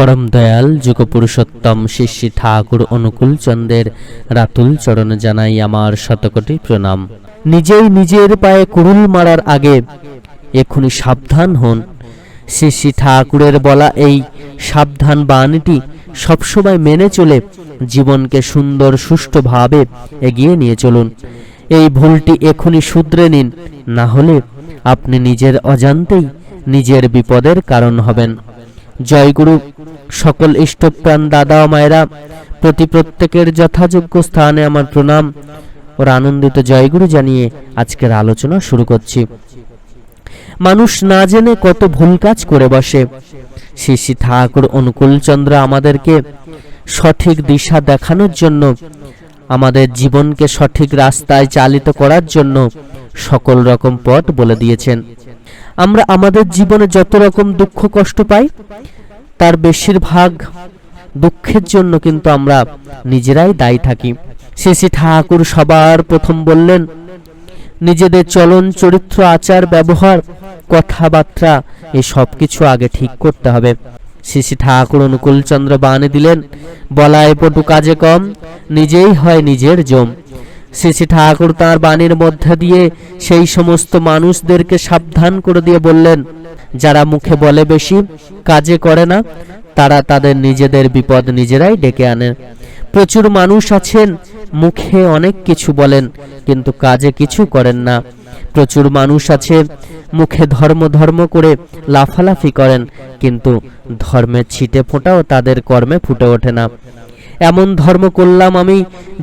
পরম দয়াল যুগপুরুষোত্তম শিষ্যী ঠাকুর অনুকূল চন্দ্রের রাতুল চরণে জানাই আমার শতকোটি প্রণাম। নিজেই নিজের পায়ে কুড়ুল মারার আগে এখুনি সাবধান হন। শিষ্যী ঠাকুরের বলা এই সাবধান বাণীটি সবসময় মেনে চলে জীবনকে সুন্দর সুষ্ঠুভাবে এগিয়ে নিয়ে চলুন। এই ভুলটি এখুনি শুধরে নিন, না হলে আপনি নিজের অজান্তেই নিজের বিপদের কারণ হবেন। জয়গুরু, সকল ইষ্টপ্রাণ দাদা ও মায়েরা প্রতি প্রত্যেকের যথাযোগ্য স্থানে আমার প্রণাম ওর আনন্দিত জয়গুরু জানিয়ে আজকের আলোচনা শুরু করছি। মানুষ না জেনে কত ভুল কাজ করে বসে। শ্রী ঠাকুর অনুকূলচন্দ্র আমাদেরকে সঠিক দিশা দেখানোর জন্য, আমাদের জীবনকে সঠিক রাস্তায় চালিত করার জন্য সকল রকম পথ বলে দিয়েছেন। আমরা আমাদের জীবনে যত রকম দুঃখ, কষ্ট পাই, তার বেশিরভাগ দুঃখের জন্য কিন্তু আমরা নিজেরাই দায়ী থাকি। শ্রী ঠাকুর সবার প্রথম বললেন, নিজেদের চলন, চরিত্র, আচার, ব্যবহার, কথাবার্তা, এই সব কিছু আগে ঠিক করতে হবে। শ্রী ঠাকুর অনুকূলচন্দ্র বাণী দিলেন, বলায় পটু কাজে কম, নিজেই হয় নিজের জম। শ্রী ঠাকুর তাঁর বাণীর মধ্যে দিয়ে সেই সমস্ত মানুষদেরকে সাবধান করে দিয়ে বললেন, যারা মুখে বলে বেশি, কাজে করে না, তারা তাদের নিজেদের বিপদ নিজেরাই ডেকে আনে। প্রচুর মানুষ আছেন, মুখে অনেক কিছু বলেন, কিন্তু কাজে কিছু করেন না। প্রচুর মানুষ আছে, মুখে ধর্ম ধর্ম করে লাফালাফি করেন, কিন্তু ধর্মের ছিটে ফোঁটাও তাদের কর্মে ফুটে ওঠে না। এমন ধর্ম করলাম আমি,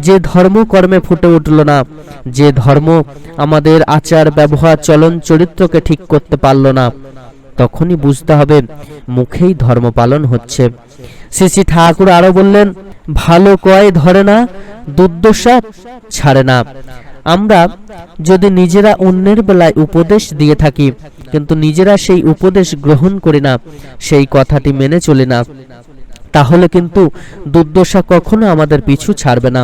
যে ধর্ম কর্মে ফুটে উঠল না, যে ধর্ম আমাদের আচার, ব্যবহার, চলন চরিত্রকে ঠিক করতে পারল না। তখনই বুঝতে হবে, মুখেই ধর্ম পালন হচ্ছে। শ্রী ঠাকুর আরও বললেন, ভালো কয় ধরে না, দুর্দশা ছাড়ে না। আমরা যদি নিজেরা অন্যের বেলায় উপদেশ দিয়ে থাকি, কিন্তু নিজেরা সেই উপদেশ গ্রহণ করি না, সেই কথাটি মেনে চলি না। তাহলে কিন্তু দুর্দশা কখনো আমাদের পিছু ছাড়বে না।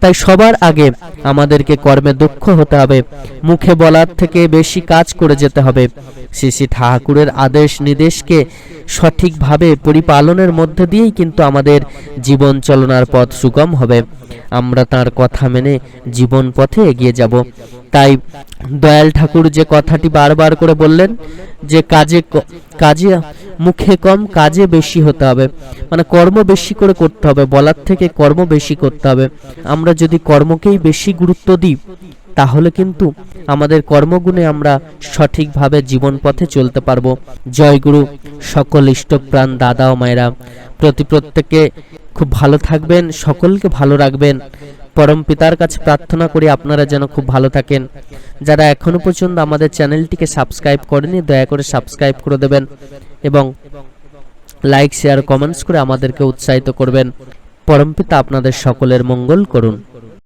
তাই সবার আগে আমাদেরকে কর্মে দক্ষ হতে হবে। মুখে বলার থেকে বেশি কাজ করে যেতে হবে। শ্রী শ্রী ঠাকুরের আদেশ নির্দেশকে সঠিকভাবে পরিপালনের মধ্যে দিয়েই কিন্তু আমাদের জীবন চলনার পথ সুগম হবে। আমরা তার কথা মেনে জীবন পথে এগিয়ে যাব। তাই দয়াল ঠাকুর যে কথাটি বারবার করে বললেন, যে কাজে কাজে মুখে কম কাজে বেশি হতে হবে। মানে কর্ম বেশি করে করতে হবে, বলার থেকে কর্ম বেশি করতে হবে। আমরা যদি কর্মকেই বেশি গুরুত্ব দিই, তাহলে কিন্তু আমাদের কর্মগুণে আমরা সঠিকভাবে জীবন পথে চলতে পারব। জয়গুরু সকল ইষ্টপ্রাণ দাদা ও মায়েরা। প্রতি প্রত্যেকে খুব ভালো থাকবেন, সকলকে ভালো রাখবেন। পরম পিতার কাছে প্রার্থনা করি আপনারা যেন খুব ভালো থাকেন। যারা এখনও পর্যন্ত আমাদের চ্যানেলটিকে সাবস্ক্রাইব করেনি, দয়া করে সাবস্ক্রাইব করে দেবেন। এবং লাইক শেয়ার কমেন্টস করে আমাদেরকে উৎসাহিত করবেন। পরমপিতা আপনাদের সকলের মঙ্গল করুন।